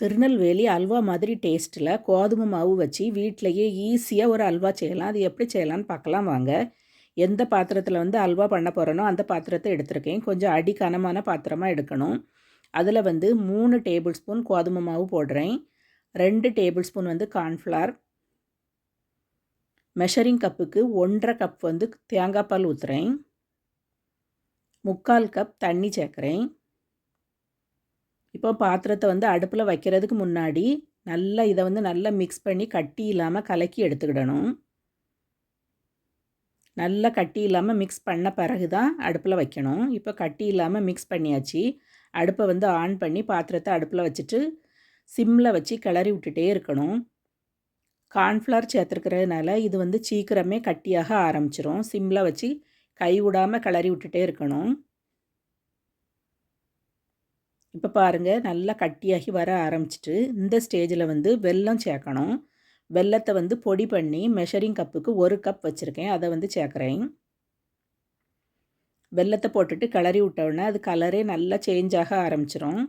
திருநெல்வேலி அல்வா மாதிரி டேஸ்ட்டில் கோதுமை மாவு வச்சு வீட்டிலையே ஈஸியாக ஒரு அல்வா செய்யலாம். அது எப்படி செய்யலாம்னு பார்க்கலாம் வாங்க. எந்த பாத்திரத்தில் வந்து அல்வா பண்ண போகிறேனோ அந்த பாத்திரத்தை எடுத்திருக்கேன். கொஞ்சம் அடி கனமான பாத்திரமாக எடுக்கணும். அதில் வந்து மூணு டேபிள் ஸ்பூன் கோதுமை மாவு போடுறேன். ரெண்டு டேபிள் ஸ்பூன் வந்து கார்ன்ஃப்ளார் மெஷரிங் கப்புக்கு ஒன்றரை கப் வந்து தேங்காய் பால் ஊற்றுறேன் முக்கால் கப் தண்ணி சேர்க்குறேன். இப்போ பாத்திரத்தை வந்து அடுப்பில் வைக்கிறதுக்கு முன்னாடி நல்லா இதை வந்து நல்லா மிக்ஸ் பண்ணி கட்டி இல்லாமல் கலக்கி எடுத்துக்கிடணும். நல்லா கட்டி இல்லாமல் மிக்ஸ் பண்ண பிறகு தான் அடுப்பில் வைக்கணும். இப்போ கட்டி இல்லாமல் மிக்ஸ் பண்ணியாச்சு. அடுப்பை வந்து ஆன் பண்ணி பாத்திரத்தை அடுப்பில் வச்சுட்டு சிம்மில் வச்சு கிளறி விட்டுட்டே இருக்கணும். கார்ன்ஃப்ளவர் சேர்த்துருக்கிறதுனால இது வந்து சீக்கிரமே கட்டியாக ஆரம்பிச்சிரும். சிம்மில் வச்சு கை விடாமல் கிளறி விட்டுட்டே இருக்கணும். இப்போ பாருங்கள் நல்லா கட்டியாகி வர ஆரம்பிச்சிட்டு இந்த ஸ்டேஜில் வந்து வெல்லம் சேர்க்கணும். வெல்லத்தை வந்து பொடி பண்ணி மெஷரிங் கப்புக்கு ஒரு கப் வச்சுருக்கேன். அதை வந்து சேர்க்குறேன். வெல்லத்தை போட்டுட்டு கிளறி விட்டோடனே அது கலரே நல்லா சேஞ்ச் ஆக ஆரம்பிச்சிரும்.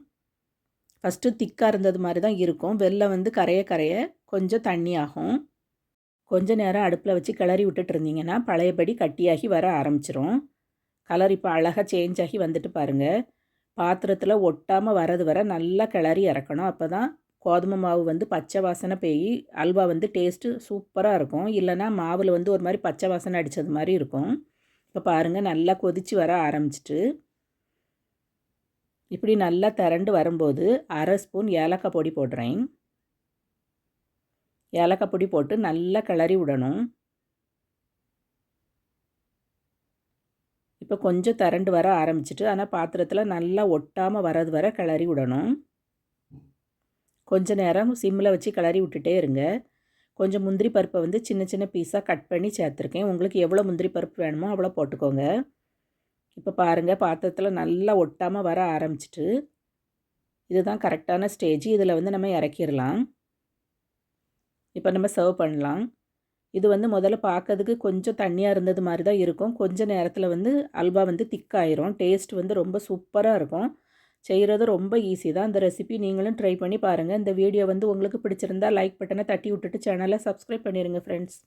ஃபஸ்ட்டு திக்காக இருந்தது மாதிரி தான் இருக்கும். வெல்லம் வந்து கரைய கரைய கொஞ்சம் தண்ணி ஆகும். கொஞ்ச நேரம் அடுப்பில் வச்சு கிளறி விட்டுட்டு இருந்தீங்கன்னா பழையபடி கட்டியாகி வர ஆரம்பிச்சிரும். கலர் இப்போ அழகாக சேஞ்ச் ஆகி வந்துட்டு பாருங்கள் பாத்திரத்தில் ஒட்டாமல் வரது வர நல்லா கிளறி இறக்கணும் அப்போ தான் கோதுமை மாவு வந்து பச்சை வாசனை பெய் அல்வா வந்து டேஸ்ட்டு சூப்பராக இருக்கும். இல்லைனா மாவில் வந்து ஒரு மாதிரி பச்சை வாசனை அடித்தது மாதிரி இருக்கும். இப்போ பாருங்கள் நல்லா கொதித்து வர ஆரம்பிச்சிட்டு இப்படி நல்லா திரண்டு வரும்போது அரை ஸ்பூன் ஏலக்காய் பொடி போடுறேன். ஏலக்காய் பொடி போட்டு நல்லா கிளறி விடணும். இப்போ கொஞ்சம் திரண்டு வர ஆரம்பிச்சிட்டு ஆனால் பாத்திரத்தில் நல்லா ஒட்டாமல் வரது வர கிளறி விடணும். கொஞ்ச நேரம் சிம்மில் வச்சு கிளறி விட்டுட்டே இருங்க. கொஞ்சம் முந்திரி பருப்பை வந்து சின்ன சின்ன பீஸாக கட் பண்ணி சேர்த்துருக்கேன். உங்களுக்கு எவ்வளோ முந்திரி பருப்பு வேணுமோ அவ்வளோ போட்டுக்கோங்க. இப்போ பாருங்கள் பாத்திரத்தில் நல்லா ஒட்டாமல் வர ஆரம்பிச்சிட்டு இதுதான் கரெக்டான ஸ்டேஜ் இதில் வந்து நம்ம இறக்கிடலாம். இப்போ நம்ம சர்வ் பண்ணலாம். இது வந்து முதல்ல பார்க்கறதுக்கு கொஞ்சம் தண்ணியாக இருந்தது மாதிரி தான் இருக்கும். கொஞ்சம் நேரத்தில் வந்து அல்வா வந்து திக்காயிரும் டேஸ்ட் வந்து ரொம்ப சூப்பராக இருக்கும். செய்கிறது ரொம்ப ஈஸி தான். இந்த ரெசிபி நீங்களும் ட்ரை பண்ணி பாருங்கள் இந்த வீடியோ வந்து உங்களுக்கு பிடிச்சிருந்தா லைக் பட்டனை தட்டி விட்டுட்டு சேனலை சப்ஸ்கிரைப் பண்ணிடுங்க ஃப்ரெண்ட்ஸ்